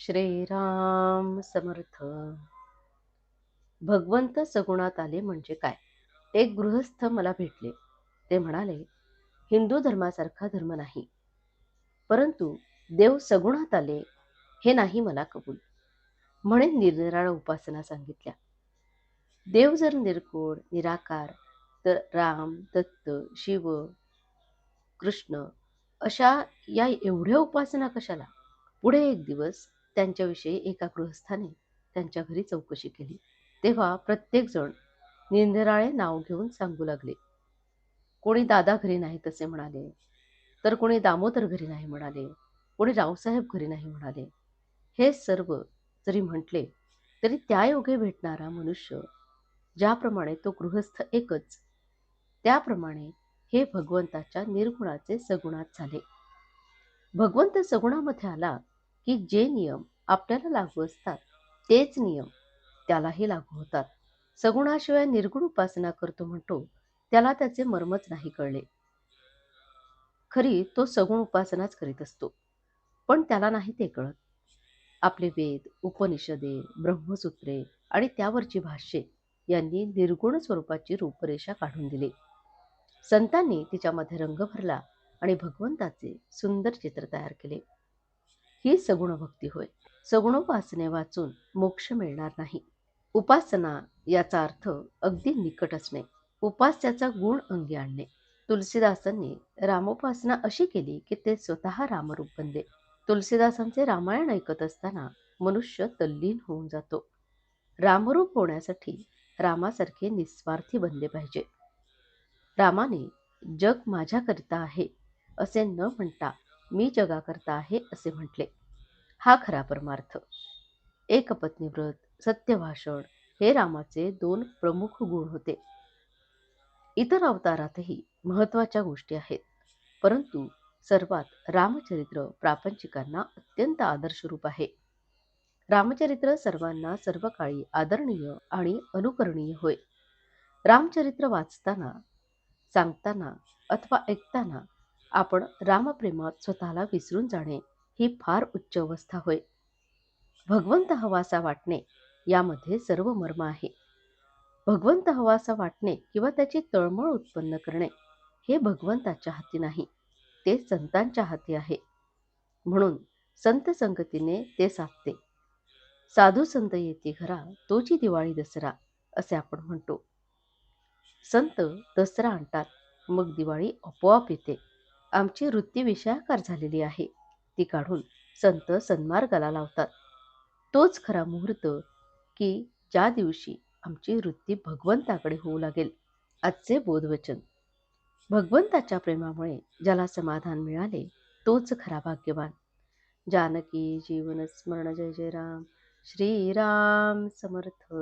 श्रीराम समर्थ. भगवंत सगुणात आले म्हणजे काय? एक गृहस्थ मला भेटले. ते म्हणाले हिंदू धर्मासारखा धर्म नाही. परंतु देव सगुणात आले हे नाही मला कबूल. म्हणे निरनिराळ उपासना सांगितल्या. देव जर निर्गुण निराकार तर राम दत्त शिव कृष्ण अशा या एवढ्या उपासना कशाला? पुढे एक दिवस त्यांच्याविषयी एका गृहस्थाने त्यांच्या घरी चौकशी केली. तेव्हा प्रत्येकजण निंदराळे नाव घेऊन सांगू लागले. कोणी दादा घरी नाही तसे म्हणाले तर कोणी दामोदर घरी नाही म्हणाले कोणी रावसाहेब घरी नाही म्हणाले. हे सर्व जरी म्हटले तरी त्या योगे भेटणारा मनुष्य ज्याप्रमाणे तो गृहस्थ एकच त्याप्रमाणे हे भगवंताच्या निर्गुणाचे सगुणात झाले. भगवंत सगुणामध्ये आला की जे नियम आपल्याला लागू असतात. तेच नियम त्यालाही लागू होतात. सगुणाशिवाय निर्गुण उपासना करतो म्हणतो त्याला त्याचे मर्मच नाही कळले. खरी तो सगुण उपासनाच करीत असतो. पण त्याला नाही ते कळत. आपले वेद उपनिषदे ब्रह्मसूत्रे आणि त्यावरची भाष्ये यांनी निर्गुण स्वरूपाची रूपरेषा काढून दिली. संतांनी तिच्यामध्ये रंग भरला आणि भगवंताचे सुंदर चित्र तयार केले. ही सगुण भक्ती होय. सगुणोपासने वाचून मोक्ष मिळणार नाही. उपासना याचा अर्थ अगदी निकट असणे. उपास्याचा गुण अंगी आणणे. तुलसीदासांनी रामोपासना अशी केली की ते स्वतः रामरूप बनले. तुलसीदासांचे रामायण ऐकत असताना मनुष्य तल्लीन होऊन जातो. रामरूप होण्यासाठी रामासारखे निस्वार्थी बनले पाहिजे. रामाने जग माझ्याकरिता आहे असे न म्हणता मी जगाकरता आहे असे म्हटले. हा खरा परमार्थ. एकपत्नी व्रत सत्यभाषण हे रामाचे दोन प्रमुख गुण होते. इतर अवतारातही महत्त्वाच्या गोष्टी आहेत परंतु सर्वात रामचरित्र प्रापंचिकांना अत्यंत आदर्श रूप आहे. रामचरित्र सर्वांना सर्व काळी आदरणीय आणि अनुकरणीय होय. रामचरित्र वाचताना सांगताना अथवा ऐकताना आपण रामप्रेमात स्वतःला विसरून जाणे ही फार उच्च अवस्था होय. भगवंत हवासा वाटणे यामध्ये सर्व मर्म आहे. भगवंत हवासा वाटणे किंवा त्याची तळमळ उत्पन्न करणे हे भगवंताच्या हाती नाही ते संतांच्या हाती आहे. म्हणून संत संगतीने ते साधते. साधू संत येते घरा तोची दिवाळी दसरा असे आपण म्हणतो. संत दसरा आणतात मग दिवाळी आपोआप येते. आमची वृत्ती विषयाकार झालेली आहे. ती काढून संत सन्मार्गाला लावतात. तोच खरा मुहूर्त की ज्या दिवशी आमची वृत्ती भगवंताकडे होऊ लागेल आजचे बोधवचन. भगवंताच्या प्रेमामुळे ज्याला समाधान मिळाले तोच खरा भाग्यवान. जानकी जीवन स्मरण जय जय राम. श्रीराम समर्थ.